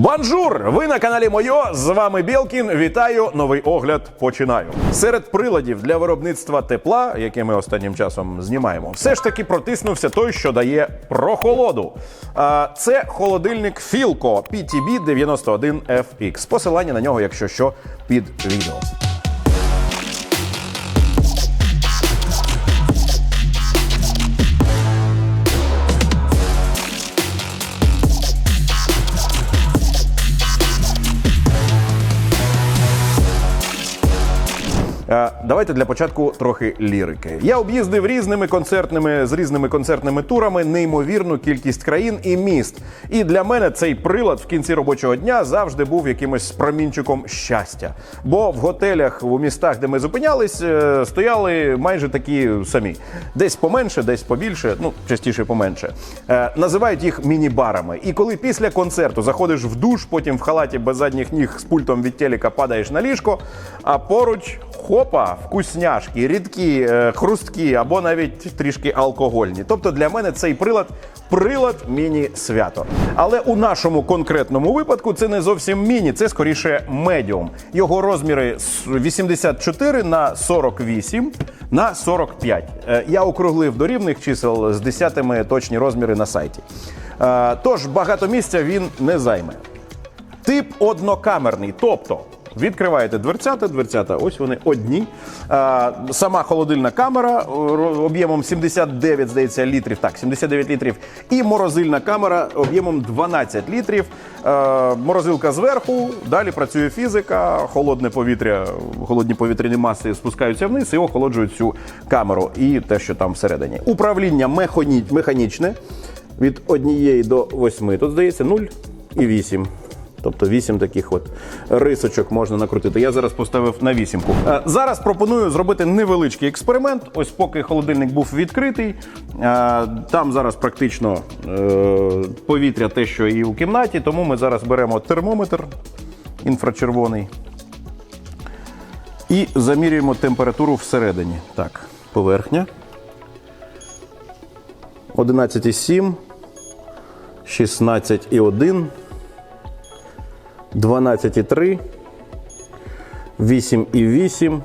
Бонжур! Ви на каналі Мойо. З вами Білкін. Вітаю. Новий огляд. Починаю. Серед приладів для виробництва тепла, яке ми останнім часом знімаємо, все ж таки протиснувся той, що дає прохолоду. А, Це холодильник Філко PTB 91 FX. Посилання на нього, якщо що, під відео. Давайте для початку трохи лірики. Я об'їздив різними концертними з різними концертними турами неймовірну кількість країн і міст. І для мене цей прилад в кінці робочого дня завжди був якимось промінчиком щастя. Бо в готелях у містах, де ми зупинялись, е, стояли майже такі самі. Десь поменше, десь побільше, ну частіше поменше. Е, Називають їх міні-барами. І коли після концерту заходиш в душ, потім в халаті без задніх ніг з пультом від телека падаєш на ліжко, а поруч хопа, вкусняшки, рідкі, е, хрусткі або навіть трішки алкогольні. Тобто для мене цей прилад прилад міні-свято. Але у нашому конкретному випадку це не зовсім міні, це скоріше медіум. Його розміри 84 на 48 на 45. Е, Я округлив до рівних чисел з десятими точні розміри на сайті. Е, Тож багато місця він не займе. Тип однокамерний, тобто. Відкриваєте дверцята, дверцята, ось вони одні. Сама холодильна камера об'ємом 79, здається, літрів. Так, 79 літрів. І морозильна камера об'ємом 12 літрів. Морозилка зверху, далі працює фізика, холодне повітря, холодні повітряні маси спускаються вниз і охолоджують цю камеру і те, що там всередині. Управління механі- механічне від однієї до восьми. Тут здається 0 і 8. Тобто вісім таких от рисочок можна накрутити. Я зараз поставив на вісімку. Е, Зараз пропоную зробити невеличкий експеримент. Ось поки холодильник був відкритий. е, Там зараз практично е, повітря те, що і у кімнаті. Тому ми зараз беремо термометр інфрачервоний і замірюємо температуру всередині. Так, поверхня. 11,7, 16,1. 12,3, 8,8,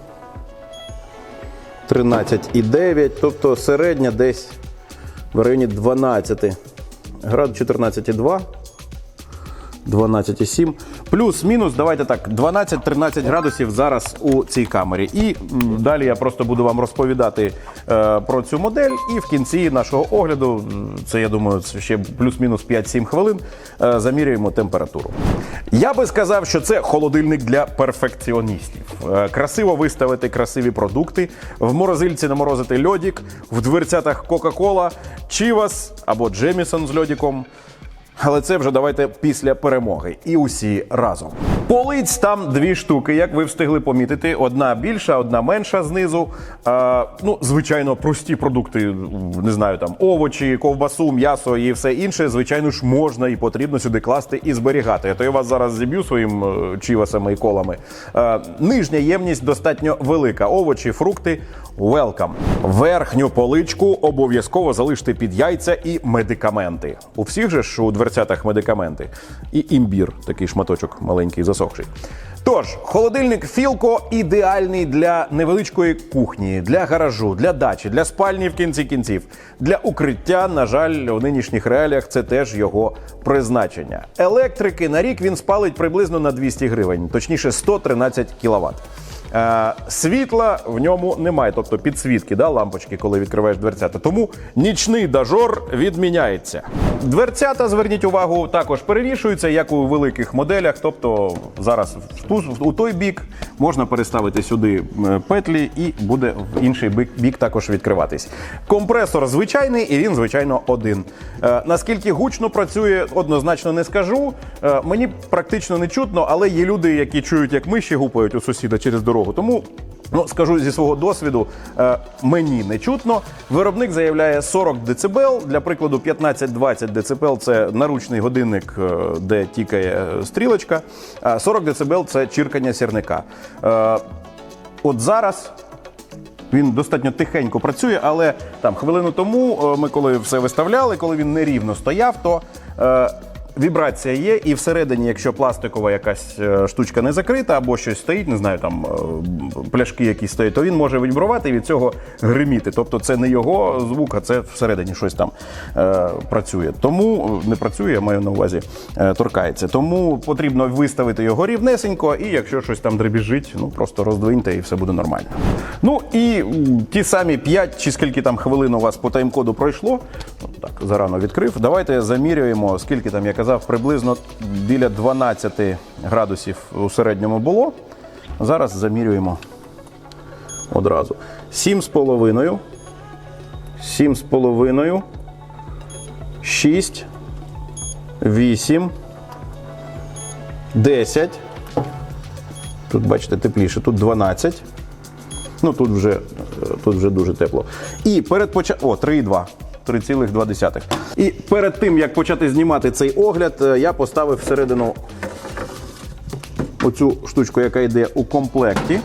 13,9, тобто середня десь в районі 12 град 14,2, 12,7. Плюс-мінус, давайте так, 12-13 градусів зараз у цій камері. І далі я просто буду вам розповідати е, про цю модель. І в кінці нашого огляду, це я думаю, це ще плюс-мінус 5-7 хвилин, е, замірюємо температуру. Я би сказав, що це холодильник для перфекціоністів. Е, Красиво виставити красиві продукти, в морозильці наморозити льодік, в дверцятах Кока-Кола, Чівас або Джемісон з льодіком. Але це вже давайте після перемоги. І усі разом. Полиць там дві штуки, як ви встигли помітити. Одна більша, одна менша знизу. А, ну, звичайно, прості продукти, не знаю, там овочі, ковбасу, м'ясо і все інше, звичайно ж, можна і потрібно сюди класти і зберігати. А то я вас зараз зіб'ю своїм е, чівасами і колами. А, нижня ємність достатньо велика. Овочі, фрукти. Welcome. Верхню поличку обов'язково залиште під яйця і медикаменти. У всіх же ж у дверцятах медикаменти. І імбір, такий шматочок маленький, засохший. Тож, холодильник Філко ідеальний для невеличкої кухні, для гаражу, для дачі, для спальні в кінці кінців. Для укриття, на жаль, у нинішніх реаліях це теж його призначення. Електрики на рік він спалить приблизно на 200 гривень, точніше 113 кВт. Е, світла в ньому немає, тобто підсвітки, да, лампочки, коли відкриваєш дверцята. Тому нічний дажор відміняється. Дверцята, зверніть увагу, також перевішуються, як у великих моделях. Тобто зараз в ту, у той бік можна переставити сюди е, петлі, і буде в інший бік, також відкриватись. Компресор звичайний, і він, звичайно, один. Е, наскільки гучно працює, однозначно не скажу. Е, мені практично не чутно, але є люди, які чують, як миші гупають у сусіда через дорогу. Тому ну скажу зі свого досвіду, е, мені не чутно. Виробник заявляє 40 дБ. Для прикладу, 15-20 дБ – це наручний годинник, е, де тікає е, стрілочка. 40 дБ – це чіркання сірника. Е, От зараз він достатньо тихенько працює, але там хвилину тому е, ми коли все виставляли, коли він нерівно стояв, то е, вібрація є, і всередині, якщо пластикова якась е, штучка не закрита або щось стоїть, не знаю, там е, пляшки якісь стоять, то він може вібрувати і від цього гриміти. Тобто це не його звук, а це всередині щось там е, працює. Тому е, не працює, я маю на увазі, е, торкається. Тому потрібно виставити його рівнесенько, і якщо щось там дребіжить, ну просто роздвиньте і все буде нормально. Ну і ті самі 5 чи скільки там хвилин у вас по тайм-коду пройшло. Так, зарано відкрив. Давайте замірюємо, скільки там я казав, приблизно біля 12 градусів у середньому було. Зараз замірюємо одразу. 7,5. 7,5. 6. 8. 10. Тут, бачите, тепліше, тут 12. Ну тут вже, тут вже дуже тепло. І перед початком. О, 3,2. 3,2. І перед тим, як почати знімати цей огляд, е, я поставив всередину оцю штучку, яка йде у комплекті.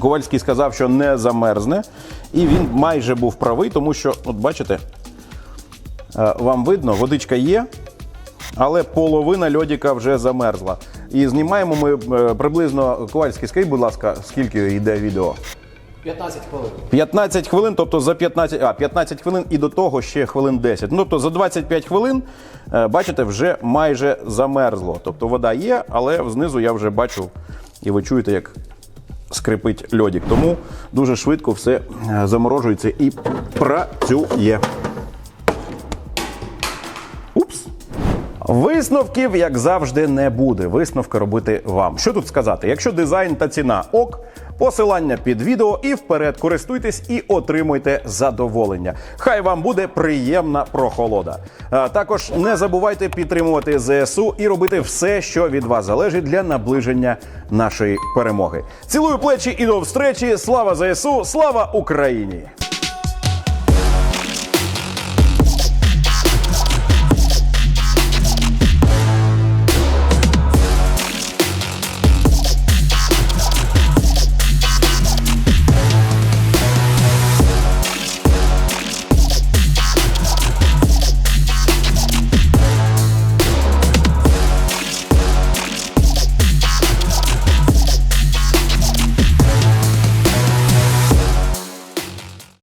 Ковальський, сказав, що не замерзне. І він майже був правий, тому що, от бачите, е, вам видно, водичка є, але половина льодика вже замерзла. І знімаємо ми е, приблизно Ковальський, скажіть, будь ласка, скільки йде відео? 15 хвилин. 15 хвилин, тобто за 15, а, 15 хвилин і до того ще хвилин 10. Ну, тобто за 25 хвилин, е, бачите, вже майже замерзло. Тобто вода є, але знизу я вже бачу, і ви чуєте, як скрипить льодик. Тому дуже швидко все е, заморожується і працює. Упс. Висновків, як завжди, не буде. Висновки робити вам. Що тут сказати? Якщо дизайн та ціна ок, посилання під відео і вперед користуйтесь і отримуйте задоволення. Хай вам буде приємна прохолода. А також не забувайте підтримувати ЗСУ і робити все, що від вас залежить для наближення нашої перемоги. Цілую плечі і до встречі. Слава ЗСУ! Слава Україні!